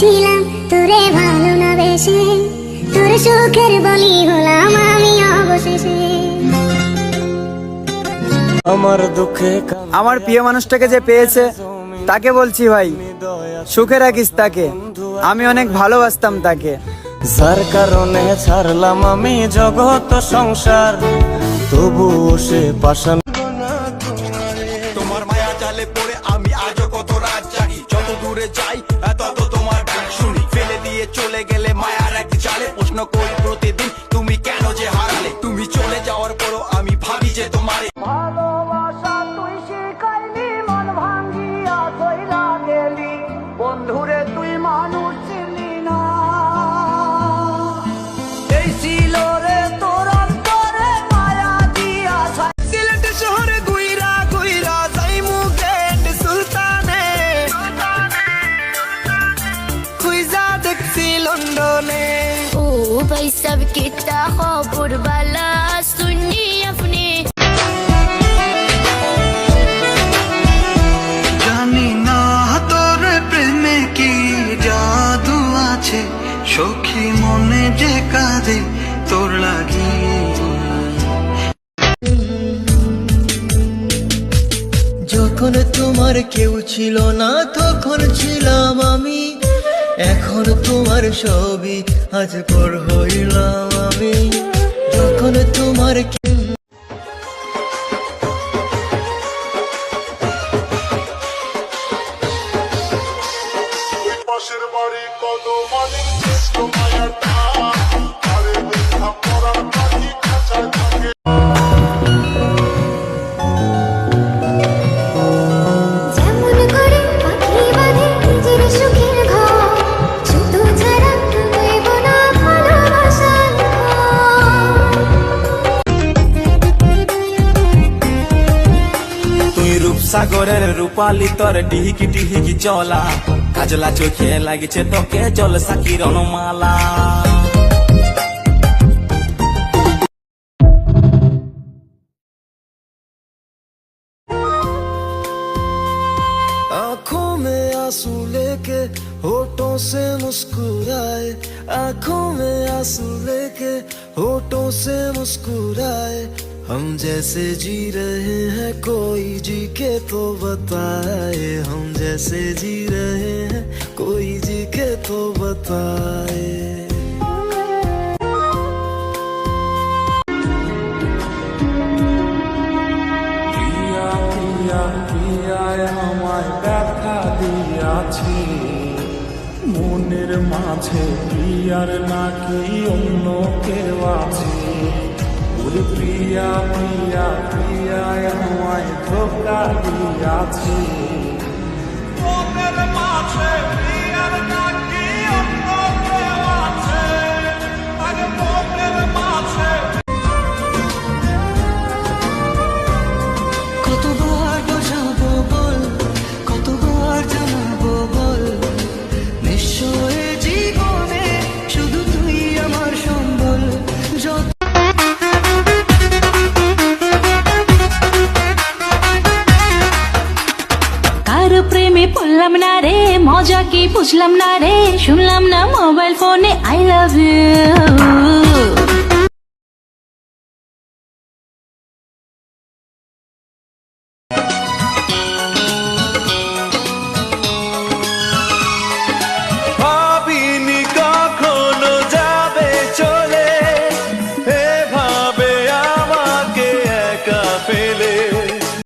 ছিলাম তোরে ভালো না বেশে। তোর সুখের বলি হলাম আমি অবশেষে। আমার দুঃখে আমার প্রিয় মানুষটাকে যে পেয়েছে তাকে বলছি ভাই সুখে রাখিস তাকে। আমি অনেক ভালোবাসতাম তাকে। যার কারণে ছাড়লাম আমি জগৎ সংসার তবুও সে পাশান তোমার মায়া জালে পড়ে আমি আজও কত রাত জাগি। যত দূরে যাই তত করি প্রতিদিন? তুমি কেন যে হারালে? তুমি চলে যাওয়ার পরও আমি ভাবি যে তোমারে। ভালোবাসা তুই শিখাইলি মন ভাঙ্গিয়া গেলি। বন্ধুরে তুই মানুষ চিনলি না। এই ছিল রে তোর অন্তরে মায়া দিয়া সিলেট শহরে গুইরা গুইরা যাই মুগেট সুলতানে। খুইজা দেখছি লন্ডনে। ओ भाई सब कितना खबर वाला सुनी अपने জানি না তোর প্রেমে কি জাদু আছে সখী মনে যে কাঁদে তোর লাগি যখন তোমার কেউ ছিল না তখন ছিলাম আমি এখন তোমার ছবি আজ পর হইলাম আমি। যখন তোমার কত মালিক তুই রূপসাগরের রূপালি তোর ডিহিকি ডিহিকি চলা কাজলা চোখে লাগিছে তোকে জল সাকির অনুমালা आंखों में आंसू लेके होठों से मुस्कुराए आंखों में आंसू लेके होठों से मुस्कुराए हम जैसे जी रहे हैं कोई जी के तो बताए हम जैसे जी रहे हैं कोई जी के तो बताए প্রিয়া প্রিয়া প্রিয়ায় আমায় ব্যথা দিয়াছে মনের মাঝে প্রিয়ার নাকি অন্য কেউ আছে প্রিয়া প্রিয়া প্রিয়ায় আমায় ধোকা দিয়াছে মজা কি? বুঝলাম না রে শুনলাম না মোবাইল ফোনে আই লাভ ইউ